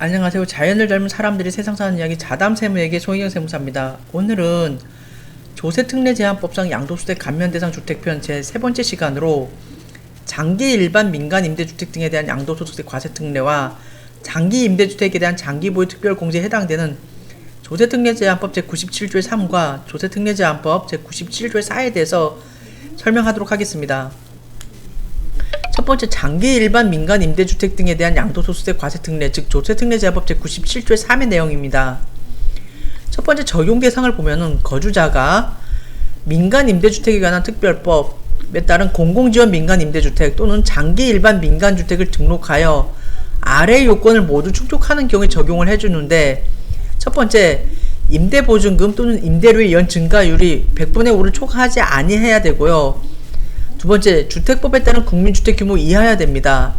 안녕하세요. 자연을 닮은 사람들이 세상 사는 이야기 자담 세무에게 소희경 세무사입니다. 오늘은 조세특례 제한법상 양도소득 감면 대상 주택편 제 세 번째 시간으로 장기 일반 민간 임대주택 등에 대한 양도소득세 과세특례와 장기 임대주택에 대한 장기 보유 특별공제에 해당되는 조세특례 제한법 제 97조의 3과 조세특례 제한법 제 97조의 4에 대해서 설명하도록 하겠습니다. 첫 번째 장기 일반 민간 임대주택 등에 대한 양도소득세 과세 특례 즉 조세 특례 제한법 제 97조의 3의 내용입니다. 첫 번째 적용 대상을 보면은 거주자가 민간 임대주택에 관한 특별법에 따른 공공지원 민간 임대주택 또는 장기 일반 민간 주택을 등록하여 아래 요건을 모두 충족하는 경우에 적용을 해주는데 첫 번째 임대보증금 또는 임대료의 연 증가율이 100분의 5를 초과하지 아니해야 되고요. 두 번째, 주택법에 따른 국민주택 규모 이하여야 됩니다.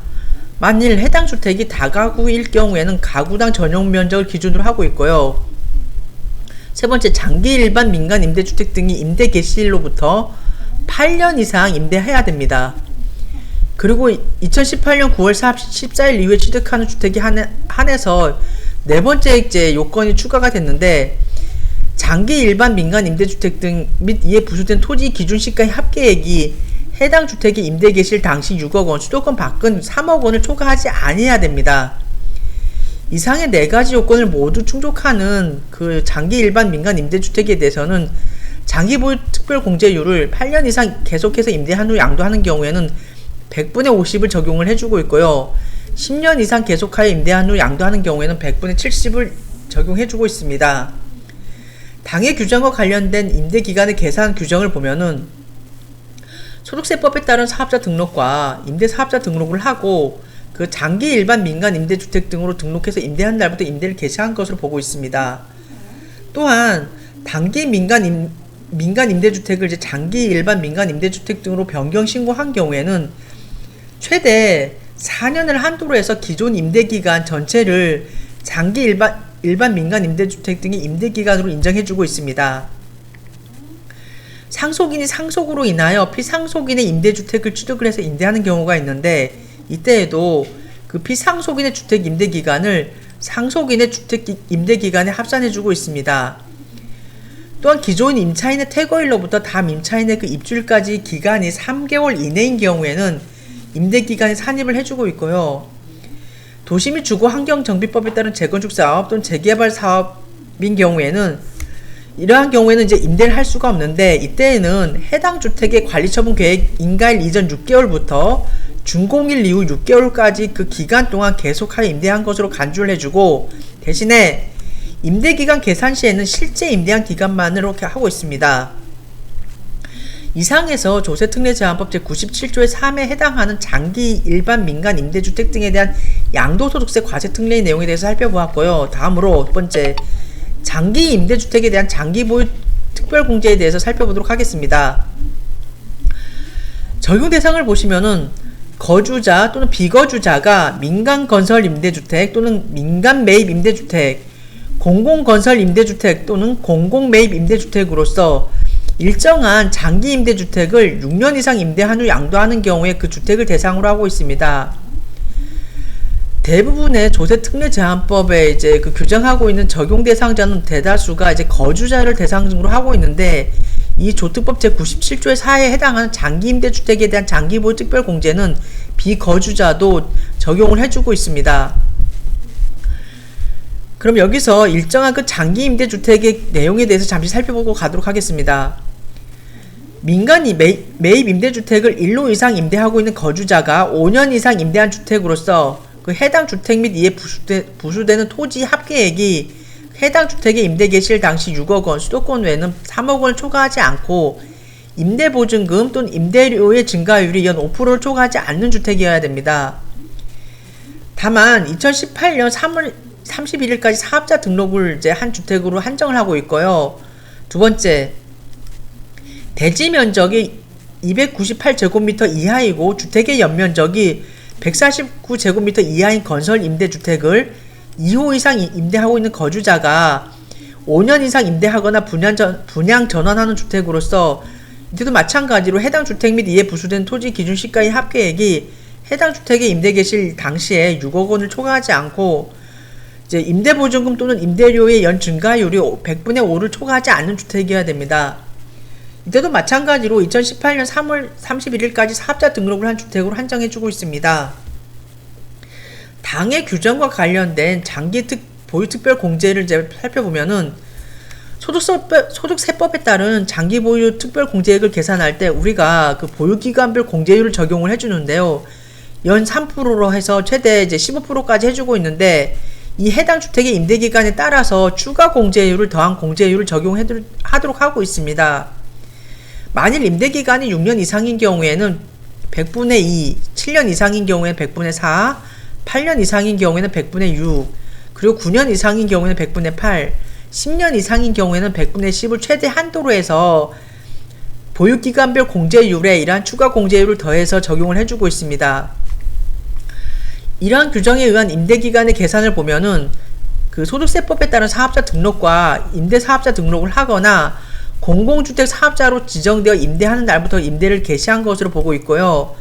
만일 해당 주택이 다가구일 경우에는 가구당 전용 면적을 기준으로 하고 있고요. 세 번째, 장기 일반 민간 임대주택 등이 임대 개시일로부터 8년 이상 임대해야 됩니다. 그리고 2018년 9월 14일 이후에 취득하는 주택이 한해, 한해서 네 번째 이제 요건이 추가가 됐는데 장기 일반 민간 임대주택 등 및 이에 부수된 토지 기준 시가의 합계액이 해당 주택이 임대 개실 당시 6억 원, 수도권 밖은 3억 원을 초과하지 아니해야 됩니다. 이상의 네 가지 요건을 모두 충족하는 그 장기 일반 민간 임대주택에 대해서는 장기 보유 특별 공제율을 8년 이상 계속해서 임대한 후 양도하는 경우에는 100분의 50을 적용을 해주고 있고요. 10년 이상 계속하여 임대한 후 양도하는 경우에는 100분의 70을 적용해주고 있습니다. 당해 규정과 관련된 임대 기간의 계산 규정을 보면은 소득세법에 따른 사업자 등록과 임대사업자 등록을 하고 그 장기 일반 민간 임대주택 등으로 등록해서 임대한 날부터 임대를 개시한 것으로 보고 있습니다. 또한 단기 민간 임, 민간 임대주택을 이제 장기 일반 민간 임대주택 등으로 변경 신고한 경우에는 최대 4년을 한도로 해서 기존 임대기간 전체를 장기 일반 일반 민간 임대주택 등의 임대기간으로 인정해주고 있습니다. 상속인이 상속으로 인하여 피상속인의 임대주택을 취득을 해서 임대하는 경우가 있는데 이때에도 그 피상속인의 주택 임대 기간을 상속인의 주택 임대 기간에 합산해주고 있습니다. 또한 기존 임차인의 퇴거일로부터 다음 임차인의 그 입주일까지 기간이 3개월 이내인 경우에는 임대 기간에 산입을 해주고 있고요. 도시 및 주거 환경 정비법에 따른 재건축 사업 또는 재개발 사업인 경우에는 이러한 경우에는 이제 임대를 할 수가 없는데 이때에는 해당 주택의 관리처분 계획 인가일 이전 6개월부터 준공일 이후 6개월까지 그 기간 동안 계속하여 임대한 것으로 간주를 해주고 대신에 임대 기간 계산 시에는 실제 임대한 기간만으로 하고 있습니다. 이상에서 조세특례 제한법 제97조의 3에 해당하는 장기 일반 민간 임대주택 등에 대한 양도소득세 과세특례의 내용에 대해서 살펴보았고요. 다음으로 첫 번째 장기 임대주택에 대한 장기 보유 특별공제에 대해서 살펴보도록 하겠습니다. 적용 대상을 보시면은 거주자 또는 비거주자가 민간 건설 임대주택 또는 민간 매입 임대주택, 공공 건설 임대주택 또는 공공 매입 임대주택으로서 일정한 장기 임대주택을 6년 이상 임대한 후 양도하는 경우에 그 주택을 대상으로 하고 있습니다. 대부분의 조세 특례 제한법에 이제 그 규정하고 있는 적용 대상자는 대다수가 이제 거주자를 대상으로 하고 있는데 이 조특법 제 97조의 4에 해당하는 장기 임대 주택에 대한 장기 보유 특별 공제는 비거주자도 적용을 해주고 있습니다. 그럼 여기서 일정한 그 장기 임대 주택의 내용에 대해서 잠시 살펴보고 가도록 하겠습니다. 민간이 매입 임대주택을 1로 이상 임대하고 있는 거주자가 5년 이상 임대한 주택으로서 그 해당 주택 및 이에 부수되, 부수되 는 토지 합계액이 해당 주택의 임대 개시일 당시 6억 원, 수도권 외에는 3억 원을 초과하지 않고 임대 보증금 또는 임대료의 증가율이 연 5%를 초과하지 않는 주택이어야 됩니다. 다만 2018년 3월 31일까지 사업자 등록을 이제 한 주택으로 한정을 하고 있고요. 두 번째, 대지 면적이 298제곱미터 이하이고 주택의 연면적이 149제곱미터 이하인 건설 임대주택을 2호 이상 임대하고 있는 거주자가 5년 이상 임대하거나 분양, 전, 분양 전환하는 주택으로서 이때도 마찬가지로 해당 주택 및 이에 부수된 토지 기준 시가의 합계액이 해당 주택의 임대 개실 당시에 6억 원을 초과하지 않고 이제 임대보증금 또는 임대료의 연 증가율이 100분의 5를 초과하지 않는 주택이어야 됩니다. 이때도 마찬가지로 2018년 3월 31일까지 사업자 등록을 한 주택으로 한정해주고 있습니다. 당의 규정과 관련된 장기 특, 보유특별 공제를 이제 살펴보면은 소득세법, 소득세법에 따른 장기 보유 특별 공제액을 계산할 때 우리가 그 보유기간별 공제율을 적용을 해주는데요. 연 3%로 해서 최대 이제 15%까지 해주고 있는데 이 해당 주택의 임대 기간에 따라서 추가 공제율을 더한 공제율을 적용하도록 하고 있습니다. 만일 임대 기간이 6년 이상인 경우에는 100분의 2, 7년 이상인 경우에는 100분의 4, 8년 이상인 경우에는 100분의 6, 그리고 9년 이상인 경우에는 100분의 8, 10년 이상인 경우에는 100분의 10을 최대 한도로 해서 보유기간별 공제율에 이러한 추가 공제율을 더해서 적용을 해주고 있습니다. 이러한 규정에 의한 임대기간의 계산을 보면은 그 소득세법에 따른 사업자 등록과 임대사업자 등록을 하거나 공공주택 사업자로 지정되어 임대하는 날부터 임대를 개시한 것으로 보고 있고요.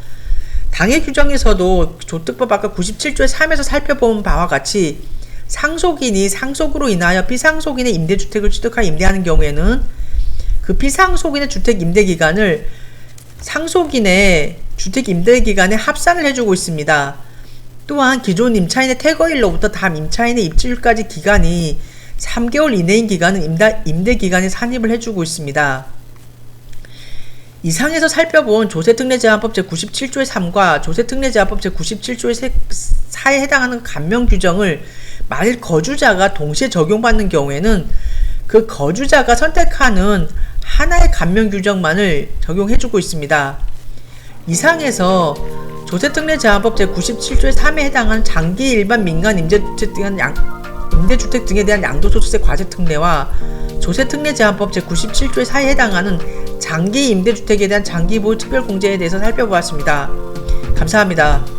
당해 규정에서도 조특법 아까 97조의 3에서 살펴본 바와 같이 상속인이 상속으로 인하여 비상속인의 임대주택을 취득하여 임대하는 경우에는 그 비상속인의 주택 임대 기간을 상속인의 주택 임대 기간에 합산을 해주고 있습니다. 또한 기존 임차인의 퇴거일로부터 다음 임차인의 입주일까지 기간이 3개월 이내인 기간은 임대, 임대 기간에 산입을 해주고 있습니다. 이상에서 살펴본 조세특례제한법 제97조의 3과 조세특례제한법 제97조의 4에 해당하는 감면 규정을 만일 거주자가 동시에 적용받는 경우에는 그 거주자가 선택하는 하나의 감면 규정만을 적용해주고 있습니다. 이상에서 조세특례제한법 제97조의 3에 해당하는 장기 일반 민간 임대주택 양, 임대주택 등에 대한 양도소득세 과세 특례와 조세특례 제한법 제97조의 4에 해당하는 장기 임대주택에 대한 장기 보유 특별공제에 대해서 살펴보았습니다. 감사합니다.